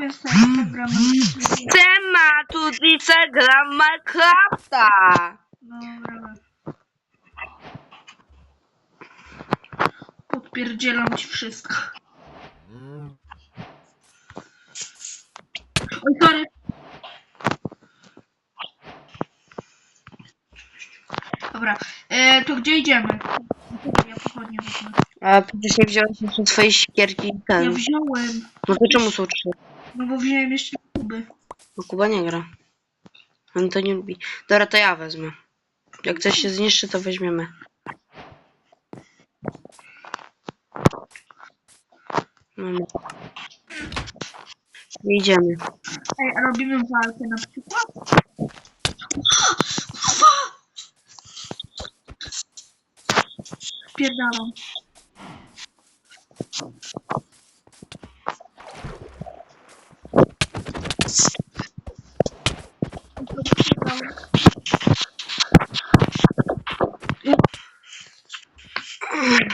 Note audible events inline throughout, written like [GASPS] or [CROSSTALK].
tak, tak gramy. Siema, tu Dice gram Minecrafta. Dobra. Podpierdzielam ci wszystko. Oj, sorry. Dobra, e, to gdzie idziemy? Ja pochodnie wezmę. A przecież nie wziąłeś jeszcze swojej siekierki i Ja ten. wziąłem, No to czemu są trzy? No bo wziąłem jeszcze kuby. No Kuba nie gra. On to nie lubi. Dobra, to ja wezmę. Jak coś się zniszczy, to weźmiemy. No. Idziemy. Ej, a robimy walkę na przykład? [GASPS] Pierdalam.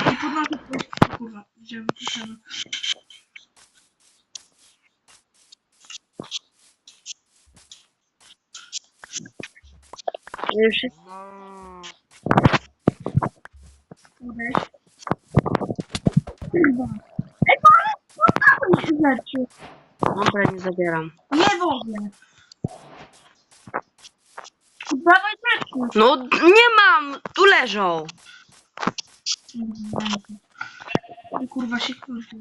Nie podnoszę idziemy, idziemy. Już jest. Udeś. Kurwa. Ej, ale podałeś rzeczy. Dobra, nie zabieram. Nie. Dawaj rzeczy. No, nie mam! Tu leżą! Ty kurwa się kurwa.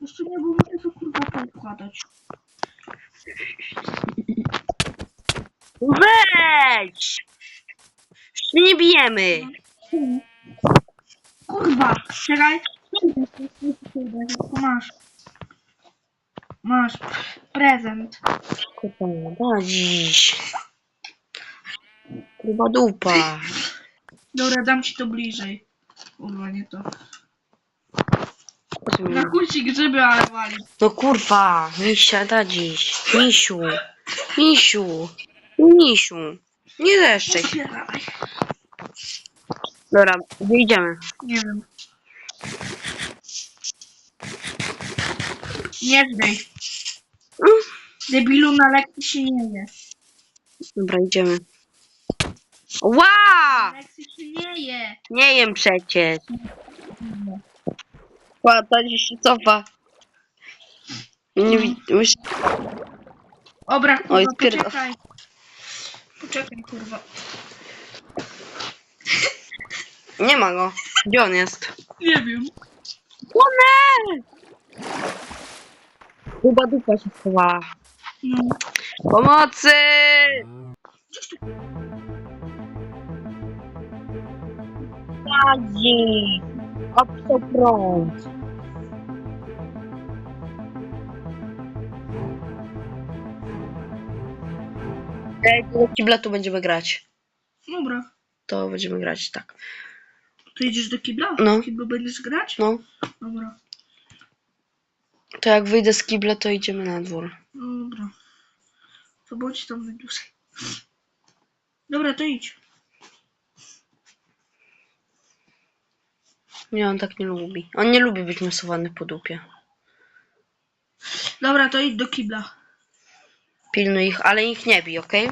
Jeszcze nie było to kurwa poukładać. Się nie bijemy! Kurwa, czekaj. Masz. Masz prezent. Kurwa, dziś. Kurwa dupa. Dobra, dam ci to bliżej. Kurwa, nie to. Na kurci grzyby, ale wali. No kurwa, misia da dziś. Misiu, misiu, misiu. Nie deszczej. Spierdalaj. Dobra, wyjdziemy. Nie wiem. Nie zdej. Mm, Debilu na lekcji się nie je. Dobra, idziemy. Ła! Się nie je. Nie jem przecież. Ła, ta dziś się cofa. Nie widzę. Dobra, kurwa, Oj, poczekaj. Poczekaj, kurwa. Nie ma go. Gdzie on jest? Nie wiem. One! Chyba dupa się schowała. No. Pomocy! Radzi! Obco prąd! Ej, do kibla tu będziemy grać. Dobra. To będziemy grać, tak. To idziesz do kibla? No. W kiblu będziesz grać? No, Dobra. to jak wyjdę z kibla, to idziemy na dwór. No dobra. To bądź tam najdłużej. Dobra, to idź. Nie, on tak nie lubi. On nie lubi być masowany po dupie. Dobra, to idź do kibla. Pilnuj ich, ale ich nie bij, okej?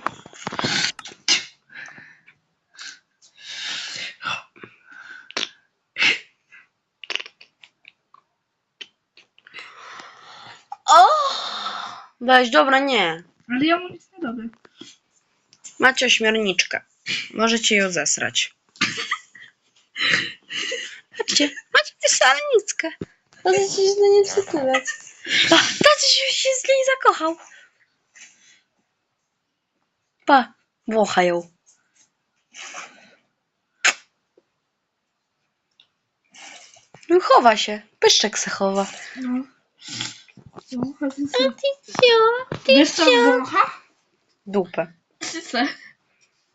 O! Weź, dobra, nie. Ale ja mu nic nie robię. Macie ośmiorniczkę. Możecie ją zesrać. [LAUGHS] Macie, macie wysalnickę. Możecie się na nie wsypywać. Tacy się z niej zakochał. Pa, włocha ją. No chowa się. Pyszczek se chowa. No. No, chodź. Tycio, Wiesz co wącha? Dupę, Cyce.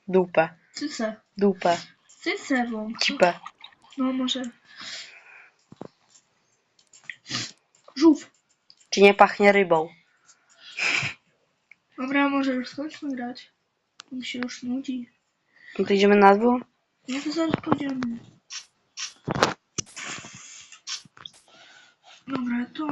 dupę, Cyce. dupę, Cyce wącha. cipę. No może. Żółw. Czy nie pachnie rybą? Dobra, może już skończmy grać. Mi się już nudzi. No to idziemy na dwór? No to zaraz pójdziemy. Dobra, to...